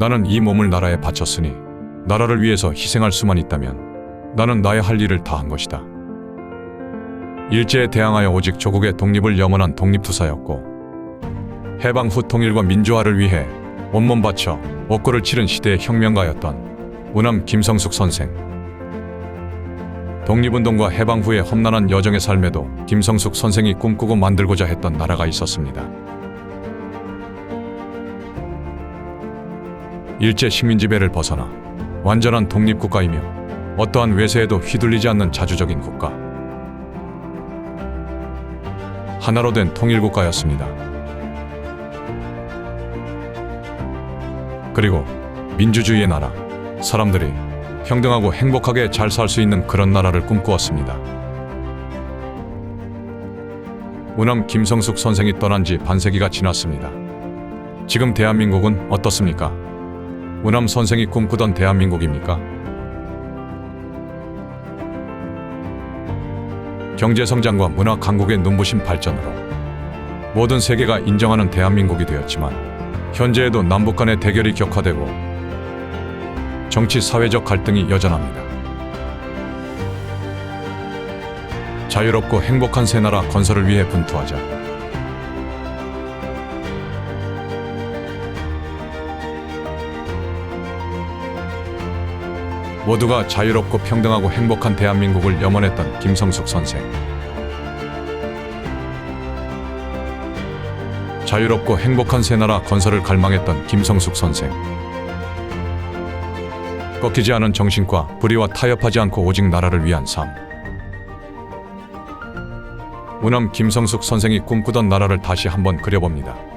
나는 이 몸을 나라에 바쳤으니 나라를 위해서 희생할 수만 있다면 나는 나의 할 일을 다 한 것이다. 일제에 대항하여 오직 조국의 독립을 염원한 독립투사였고 해방 후 통일과 민주화를 위해 온몸 바쳐 옷고를 치른 시대의 혁명가였던 우남 김성숙 선생. 독립운동과 해방 후의 험난한 여정의 삶에도 김성숙 선생이 꿈꾸고 만들고자 했던 나라가 있었습니다. 일제 식민 지배를 벗어나 완전한 독립국가이며 어떠한 외세에도 휘둘리지 않는 자주적인 국가. 하나로 된 통일국가였습니다. 그리고 민주주의의 나라, 사람들이 평등하고 행복하게 잘 살 수 있는 그런 나라를 꿈꾸었습니다. 우남 김성숙 선생이 떠난 지 반세기가 지났습니다. 지금 대한민국은 어떻습니까? 우남 선생이 꿈꾸던 대한민국입니까? 경제 성장과 문화 강국의 눈부신 발전으로 모든 세계가 인정하는 대한민국이 되었지만 현재에도 남북 간의 대결이 격화되고 정치 사회적 갈등이 여전합니다. 자유롭고 행복한 새 나라 건설을 위해 분투하자. 모두가 자유롭고 평등하고 행복한 대한민국을 염원했던 김성숙 선생. 자유롭고 행복한 새 나라 건설을 갈망했던 김성숙 선생. 꺾이지 않은 정신과 불의와 타협하지 않고 오직 나라를 위한 삶. 우남 김성숙 선생이 꿈꾸던 나라를 다시 한번 그려봅니다.